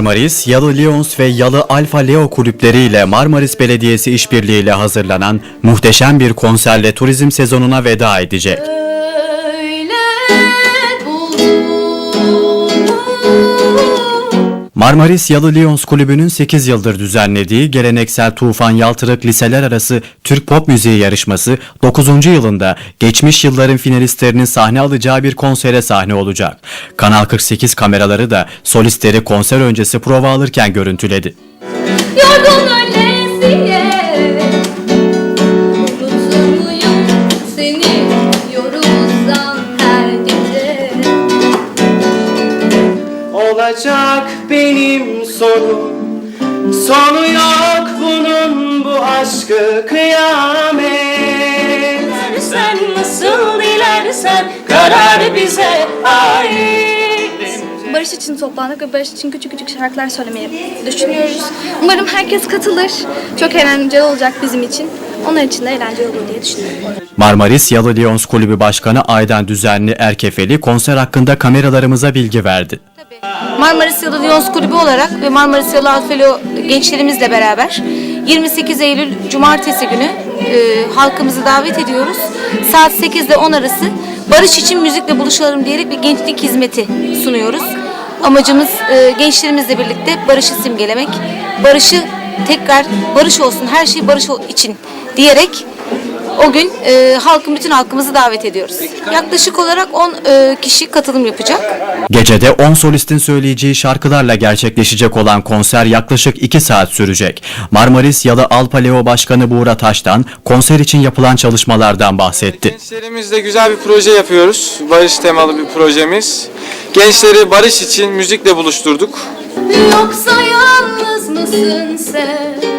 Marmaris, Yalı Lions ve Yalı Alfa Leo kulüpleriyle Marmaris Belediyesi işbirliğiyle hazırlanan muhteşem bir konserle turizm sezonuna veda edecek. Marmaris Yalı Lions Kulübü'nün 8 yıldır düzenlediği geleneksel Tufan Yaltırık Liseler Arası Türk Pop Müziği yarışması 9. yılında geçmiş yılların finalistlerinin sahne alacağı bir konsere sahne olacak. Kanal 48 kameraları da solistleri konser öncesi prova alırken görüntüledi. Yorgun öylesiye olacak benim sonum Sonu yok bunun bu aşkı kıyamet Sen nasıl dilersen karar bize ait. Barış için toplandık ve Barış için küçük küçük şarkılar söylemeyi düşünüyoruz. Umarım herkes katılır. Çok eğlenceli olacak bizim için. Onlar için de eğlenceli olur diye düşünüyorum. Marmaris Yalı Lions Kulübü Başkanı Aydan Düzenli Erkefeli konser hakkında kameralarımıza bilgi verdi. Marmaris Yalı Lions Kulübü olarak ve Marmaris Yalı Alfelo gençlerimizle beraber 28 Eylül Cumartesi günü e, halkımızı davet ediyoruz. Saat 8 ile 10 arası barış için müzikle buluşalım diyerek bir gençlik hizmeti sunuyoruz. Amacımız e, gençlerimizle birlikte barışı simgelemek, barışı tekrar barış olsun, her şey barış için diyerek o gün e, halkın bütün halkımızı davet ediyoruz. Yaklaşık olarak 10 e, kişi katılım yapacak. Gecede 10 solistin söyleyeceği şarkılarla gerçekleşecek olan konser yaklaşık 2 saat sürecek. Marmaris Yalı Alpa Leo Başkanı Buğra Taş'tan konser için yapılan çalışmalardan bahsetti. Gençlerimizle güzel bir proje yapıyoruz. Barış temalı bir projemiz. Gençleri barış için müzikle buluşturduk. Yoksa yalnız mısın sen